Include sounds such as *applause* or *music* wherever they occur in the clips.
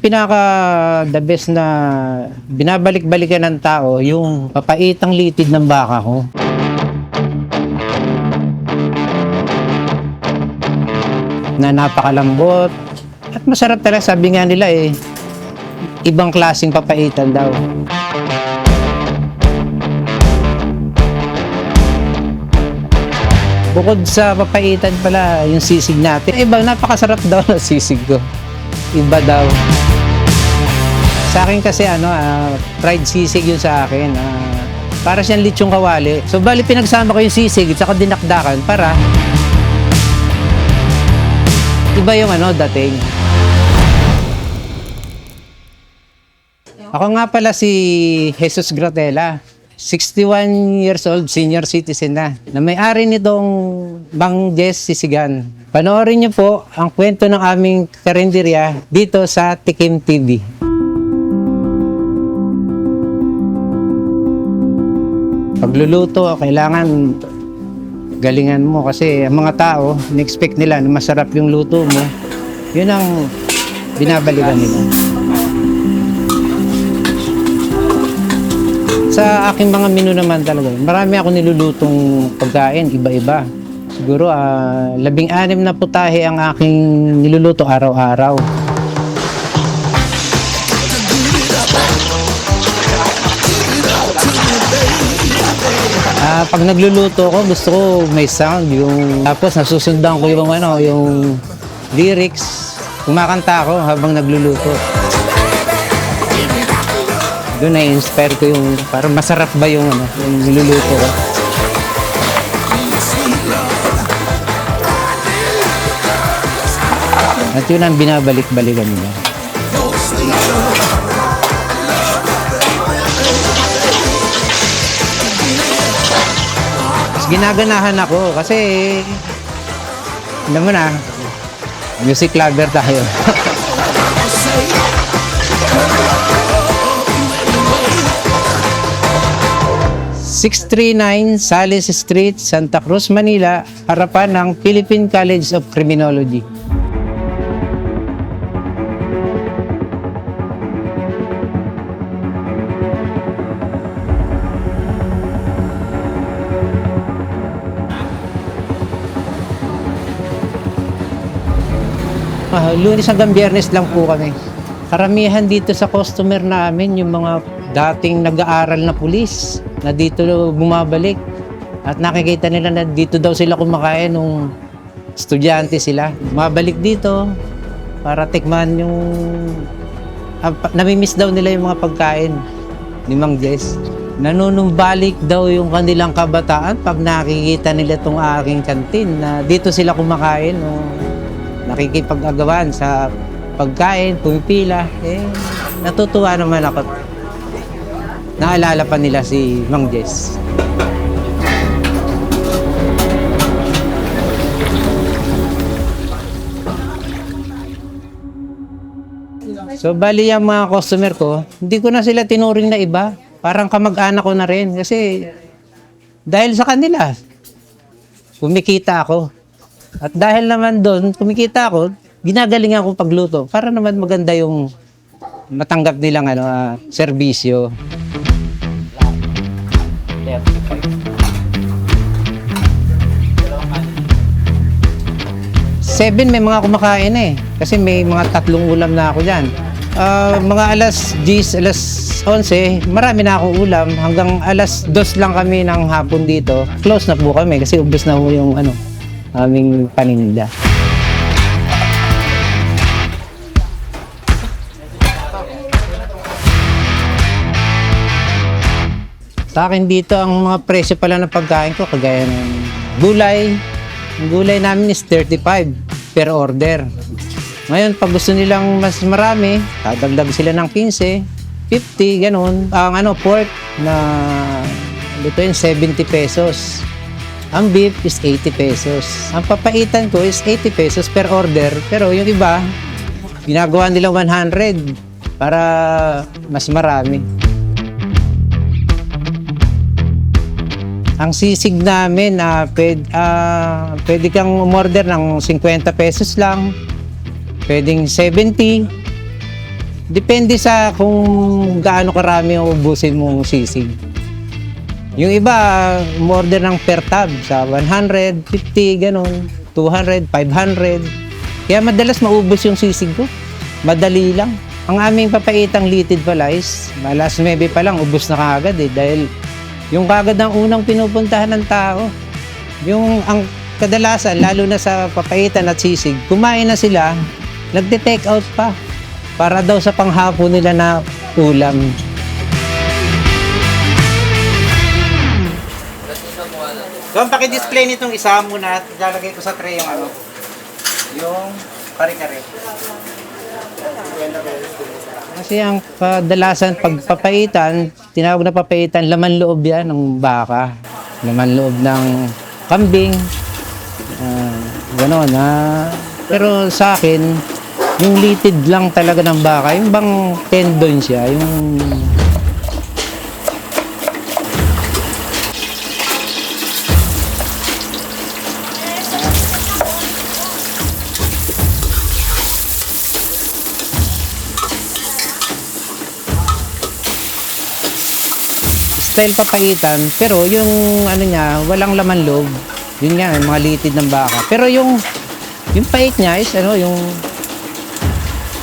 Pinaka the best na binabalik-balikan ng tao yung papaitang litid ng baka ko. Na napakalambot at masarap talaga sabi nga nila eh ibang klaseng papaitan daw. Bukod sa papaitan pala, yung sisig natin. Ibang napakasarap daw *laughs* ng sisig ko. Iba daw. Sa akin kasi ano, ah, fried sisig yun sa akin. ah, para siyang lechong kawali. So bali pinagsama ko yung sisig at dinakdakan para iba yung ano dating. Ako nga pala si Jesus Gratela. 61 years old, senior citizen na, na may-ari nitong Bang Jess Sisigan. Panoorin niyo po ang kwento ng aming karinderya dito sa Tikim TV. Pagluluto, kailangan galingan mo kasi ang mga tao, in-expect nila na masarap yung luto mo. Yun ang binabalikan nila. Sa aking mga menu naman talaga, marami ako nilulutong pagkain, iba-iba. Siguro ah, labing-anim na putahe ang aking niluluto araw-araw. Pag nagluluto ko, gusto ko may sound yung tapos nasusundan ko yung ano, yung lyrics. Kumakanta ako habang nagluluto. Doon na-inspire ko yung parang masarap ba yung ano, yung niluluto ko. At yun ang binabalik-balikan nila. Ginaganahan ako kasi alam mo na, music lover tayo. *laughs* ...639 Sales Street, Santa Cruz, Manila... ...harapan ng Philippine College of Criminology. Lunes hanggang biyernes lang po kami. Karamihan dito sa customer namin yung mga dating nag-aaral na pulis na dito bumabalik. At nakikita nila na dito daw sila kumakain nung estudyante sila. Bumabalik dito para tikman yung... Pa- namimiss daw nila yung mga pagkain ni Mang Jess. Nanunumbalik daw yung kanilang kabataan pag nakikita nila itong aking kantin na dito sila kumakain. No? Nakikipag-agawan sa pagkain, pumipila, eh, natutuwa naman ako. Naalala pa nila si Mang Jess. So, bali yung mga customer ko, hindi ko na sila tinuring na iba. Parang kamag-anak ko na rin. Kasi, dahil sa kanila, kumikita ako. At dahil naman doon, kumikita ako, ginagaling ako pagluto para naman maganda yung matanggap nilang ano, ah, serbisyo. Seven, may mga kumakain eh. Kasi may mga tatlong ulam na ako dyan. Ah, mga alas 10, alas 11, marami na akong ulam. Hanggang alas 2 lang kami ng hapon dito. Close na po kami kasi ubos na po yung ano, aming paninda. Sa akin dito, ang mga presyo pala ng pagkain ko, kagaya ng gulay. Ang gulay namin is 35 per order. Ngayon, pag gusto nilang mas marami, dadagdag sila ng 15, 50, ganun. Ang ano, pork na yun, 70 pesos. Ang beef is 80 pesos. Ang papaitan ko is 80 pesos per order. Pero yung iba, ginagawa nila 100 para mas marami. Ang sisig namin, ah pwede, ah, pwede kang umorder ng 50 pesos lang. Pwedeng 70. Depende sa kung gaano karami ang ubusin mong sisig. Yung iba, umorder ng per tab sa 150, ganun, 200, 500. Kaya madalas maubos yung sisig ko. Madali lang. Ang aming papaitang litid pala is, alas 9 pa lang, ubos na kagad eh. Dahil yung kagad ang unang pinupuntahan ng tao. Yung ang kadalasan, lalo na sa papaitan at sisig, kumain na sila, nagde-take out pa para daw sa panghapon nila na ulam. Doon, paki-display nitong isa muna at lalagay ko sa tray yung ano, yung kare-kare. Kasi ang kadalasan pagpapaitan, tinawag na papaitan, laman loob yan ng baka. Laman loob ng kambing. Uh, gano'n. ah. pero sa akin, yung litid lang talaga ng baka, yung bang tendon siya, yung style papaitan, pero yung ano niya, walang laman loob. Yun nga, yung mga litid ng baka. Pero yung yung pait niya is ano, yung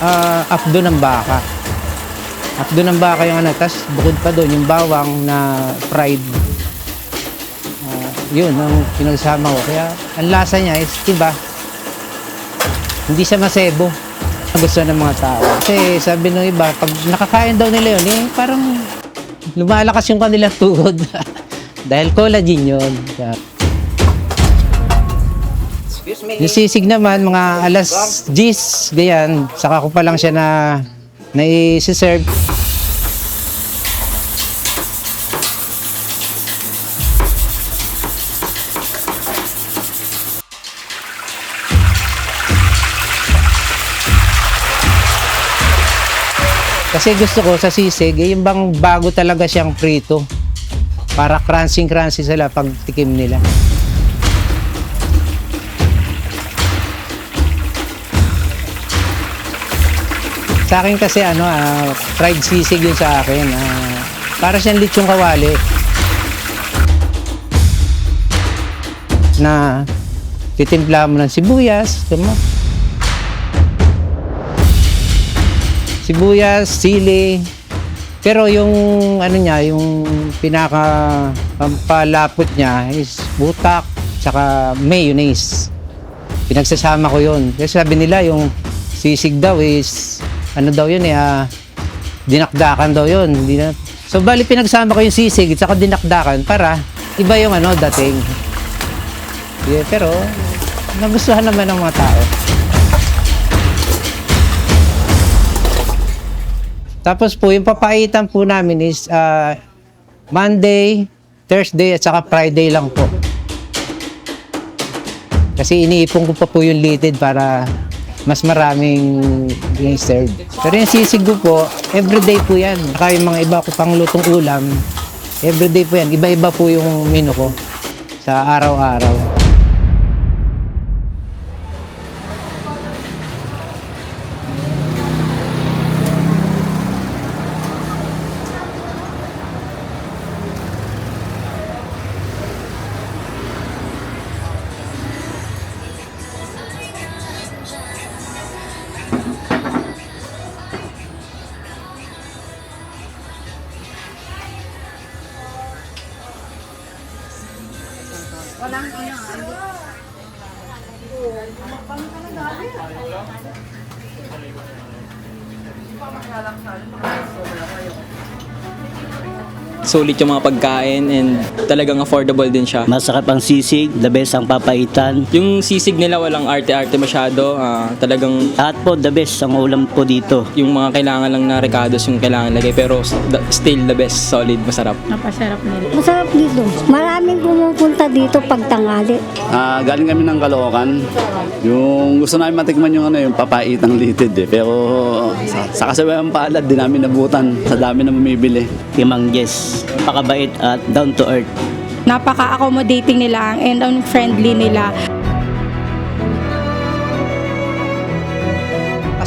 ah apdo ng baka. Apdo ng baka yung ano, tas bukod pa doon yung bawang na fried. Ah, yun ang pinagsama ko. Kaya ang lasa niya is iba. Hindi siya masebo. Gusto ng mga tao. Kasi sabi ng iba, pag nakakain daw nila yun, eh, parang lumalakas yung kanilang tuhod. *laughs* Dahil collagen yun. Kaya- Yung sisig naman, mga alas 10, ganyan, saka ko pa lang siya na na-serve. Kasi gusto ko sa sisig, eh, yung bang bago talaga siyang prito. Para crunchy-crunchy sila pag tikim nila. Sa akin kasi ano, ah, fried sisig yun sa akin. ah, para siyang lechong kawali. Na titimpla mo ng sibuyas, tama? Sibuyas, sili. Pero yung ano niya, yung pinaka pampalapot niya is butak tsaka mayonnaise. Pinagsasama ko yun. Kasi sabi nila yung sisig daw is ano daw yun eh, ah, dinakdakan daw yun. Hindi na, so bali pinagsama ko yung sisig at saka dinakdakan para iba yung ano dating. Yeah, pero nagustuhan naman ng mga tao. Tapos po, yung papaitan po namin is ah, Monday, Thursday at saka Friday lang po. Kasi iniipon ko pa po yung litid para mas maraming yung serve. Pero yung sisig ko po, everyday po yan. Saka yung mga iba ko pang lutong ulam, everyday po yan. Iba-iba po yung menu ko sa araw-araw. Walang ano. Mukbang ka na dali. Hindi pa makalaksan. Sobra kayo. Sulit yung mga pagkain and talagang affordable din siya. Masarap ang sisig, the best ang papaitan. Yung sisig nila walang arte-arte masyado. ah, talagang Lahat po, the best ang ulam po dito. yung mga kailangan lang na recados yung kailangan lagay pero still the best, solid, masarap. Napasarap nila. Masarap dito. Maraming pumupunta dito pag tangali. Ah, galing kami ng Caloocan. Yung gusto namin matikman yung ano, yung papaitang litid eh. Pero sa, sa kasabayang palad, di namin nabutan sa dami na bumibili. Timang Jess, pakabait at down to earth. Napaka-accommodating nila and ang friendly nila.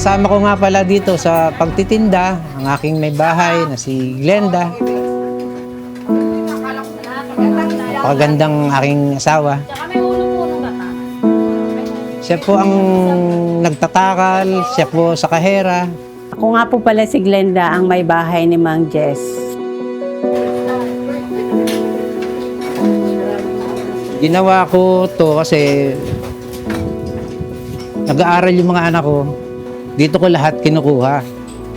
kasama ko nga pala dito sa pagtitinda, ang aking may bahay na si Glenda. Napakagandang aking asawa. Siya po ang nagtatakal, siya po sa kahera. Ako nga po pala si Glenda, ang may bahay ni Mang Jess. Ginawa ko to kasi nag-aaral yung mga anak ko. Dito ko lahat kinukuha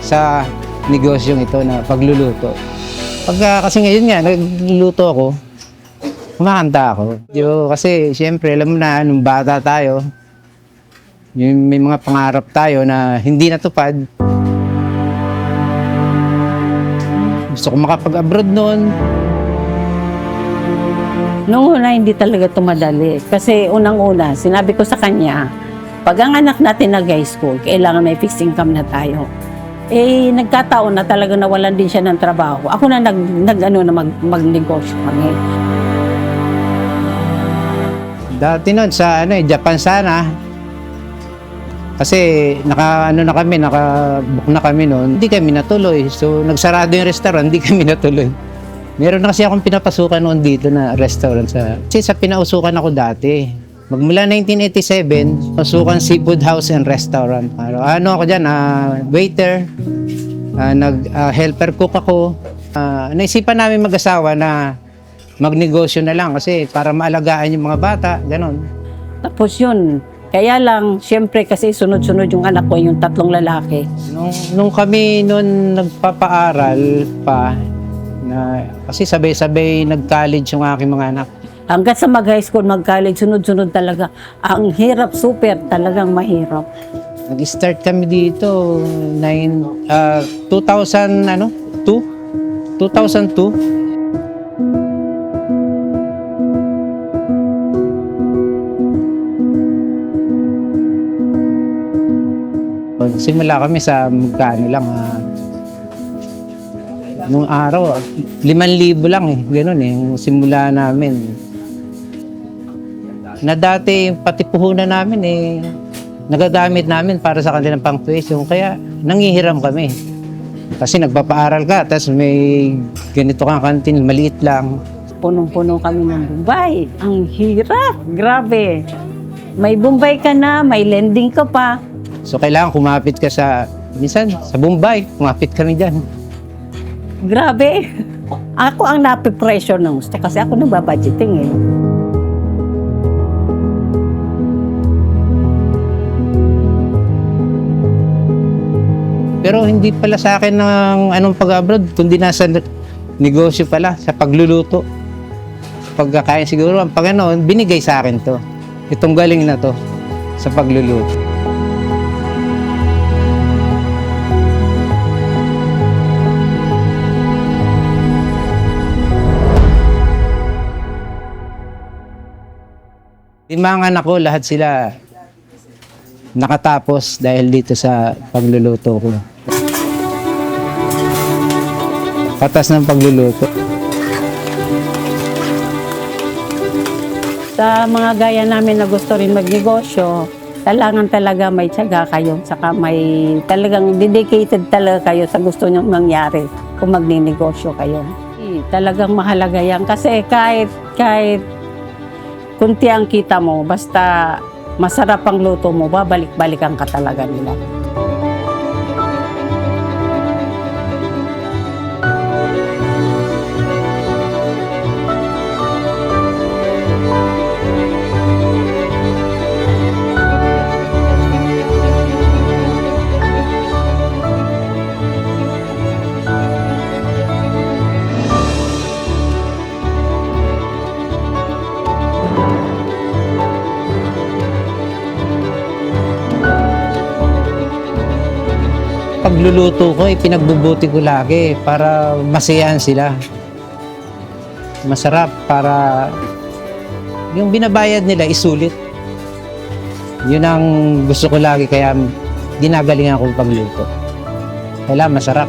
sa negosyong ito na pagluluto. Pagka kasi ngayon nga, nagluluto ako, kumakanta ako. Yo, kasi siyempre, alam mo na, nung bata tayo, yung may mga pangarap tayo na hindi natupad. Gusto ko makapag-abroad noon. Noong una, hindi talaga tumadali. Kasi unang-una, sinabi ko sa kanya, pag ang anak natin nag-high school, kailangan may fixed income na tayo. Eh, nagkataon na talaga nawalan din siya ng trabaho. Ako na nag, nag ano, na mag, magnegosyo kami. Dati noon sa ano eh, Japan sana. Kasi naka ano na kami, naka-book na kami noon. Hindi kami natuloy. So nagsarado yung restaurant, hindi kami *laughs* natuloy. Meron na kasi akong pinapasukan noon dito na restaurant sa kasi sa pinausukan ako dati. Magmula 1987, pasukan seafood house and restaurant. Ano, ano ako diyan, ah, waiter, ah, nag ah, helper cook ako. Ah, naisipan namin mag-asawa na magnegosyo na lang kasi para maalagaan yung mga bata, ganon. Tapos yun, kaya lang, syempre kasi sunod-sunod yung anak ko, yung tatlong lalaki. Nung, nung kami noon nagpapaaral pa, na, kasi sabay-sabay nag-college yung aking mga anak. Hanggat sa mag-high school, mag-college, sunod-sunod talaga. Ang hirap, super, talagang mahirap. Nag-start kami dito, nine, ah, 2000, ano, 2? 2002. Simula kami sa magkano lang, ah, nung araw, 5,000 lang eh, gano'n eh, yung simula namin. Na dati, pati puhunan namin eh, nagagamit namin para sa kanilang pang-tuition. Kaya nangihiram kami. Kasi nagpapaaral ka, tapos may ganito kang kantin, maliit lang. Punong-puno kami ng Bombay. Ang hirap, grabe. May Bombay ka na, may lending ka pa. So kailangan kumapit ka sa, minsan sa Bombay, kumapit kami dyan. Grabe. Ako ang napipressure ng gusto kasi ako nagbabudgeting eh. Pero hindi pala sa akin ng anong pag-abroad, kundi nasa negosyo pala, sa pagluluto. Pagkakain siguro, ang Panginoon, binigay sa akin to. Itong galing na to sa pagluluto. Lima ang anak ko, lahat sila nakatapos dahil dito sa pagluluto ko. Patas ng pagluluto. Sa mga gaya namin na gusto rin magnegosyo, kailangan talaga may tiyaga kayo, saka may talagang dedicated talaga kayo sa gusto nyo mangyari kung magninegosyo kayo. Talagang mahalaga yan kasi kahit, kahit kunti ang kita mo, basta masarap ang luto mo, babalik-balikan ka talaga nila. Pagluluto ko, pinagbubuti ko lagi para masayahan sila. Masarap para yung binabayad nila isulit. Yun ang gusto ko lagi kaya ginagalingan ko pagluto. Kailangan masarap.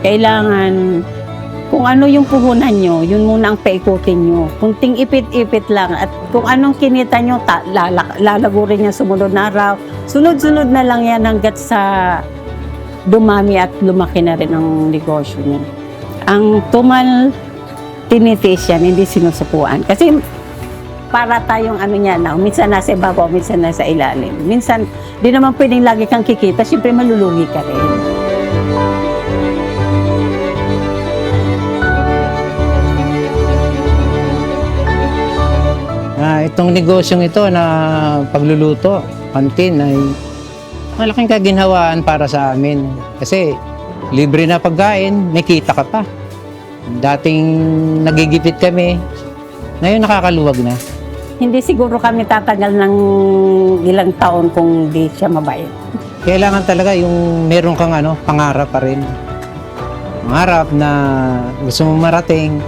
Kailangan Kung ano yung puhunan nyo, yun muna ang paikutin nyo. Kunting ipit-ipit lang at kung anong kinita nyo, ta- lala- lalago rin yan sumunod na araw. Sunod-sunod na lang yan hanggat sa dumami at lumaki na rin ang negosyo nyo. Ang tumal tinitiis yan, hindi sinusukuan. Kasi para tayong ano niya na, minsan nasa ibabaw, minsan nasa ilalim. Minsan, di naman pwedeng lagi kang kikita, syempre malulugi ka rin. Ah, itong negosyong ito na pagluluto, kantin ay malaking kaginhawaan para sa amin. Kasi libre na pagkain, may kita ka pa. Dating nagigipit kami, ngayon nakakaluwag na. Hindi siguro kami tatagal ng ilang taon kung di siya mabait. Kailangan talaga yung meron kang ano, pangarap pa rin. Pangarap na gusto mong marating.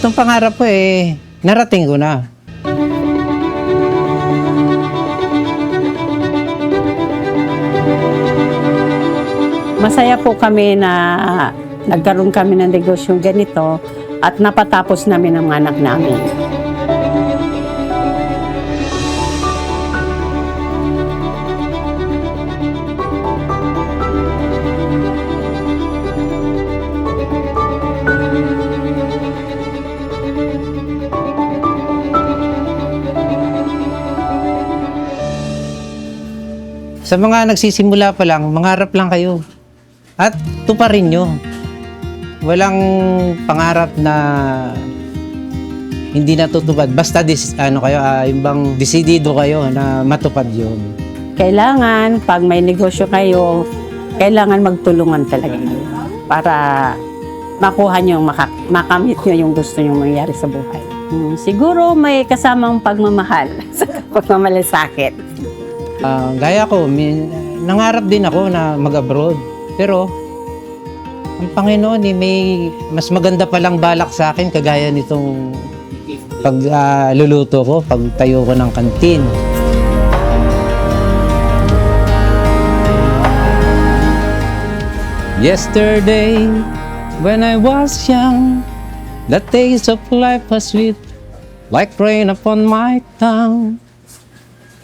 Itong pangarap ko eh, narating ko na. Masaya po kami na nagkaroon kami ng negosyong ganito at napatapos namin ang anak namin. Sa mga nagsisimula pa lang, mangarap lang kayo. At tuparin nyo. Walang pangarap na hindi natutupad. Basta dis, ano kayo, ah, yung desidido kayo na matupad yun. Kailangan, pag may negosyo kayo, kailangan magtulungan talaga para makuha nyo, maka- makamit nyo yung gusto nyo mangyari sa buhay. Hmm, siguro may kasamang pagmamahal *laughs* sa pagmamalasakit. Ah, gaya ko, min, nangarap din ako na mag-abroad. Pero, ang Panginoon, eh, may mas maganda palang balak sa akin kagaya nitong pagluluto ko, pagtayo ko ng kantin. Yesterday, when I was young, the taste of life was sweet, like rain upon my tongue.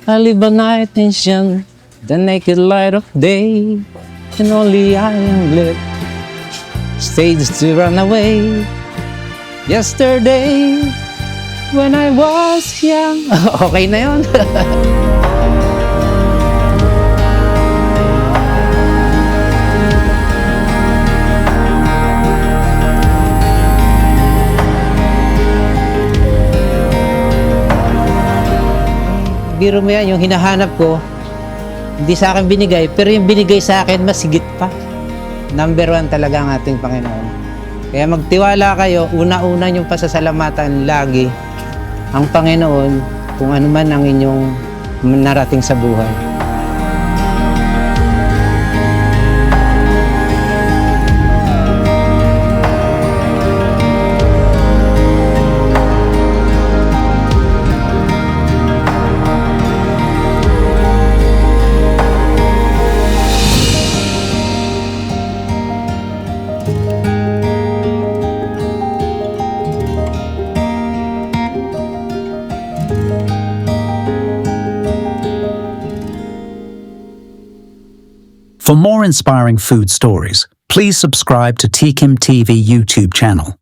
I live a night shun, the naked light of day, and only I am lit. Stage to run away. Yesterday, when I was young. *laughs* okay na yun. *laughs* Biro mo yan, yung hinahanap ko, hindi sa akin binigay, pero yung binigay sa akin, mas higit pa. Number one talaga ang ating Panginoon. Kaya magtiwala kayo, una-una yung pasasalamatan lagi ang Panginoon kung ano man ang inyong narating sa buhay. For more inspiring food stories, please subscribe to TKIM TV YouTube channel.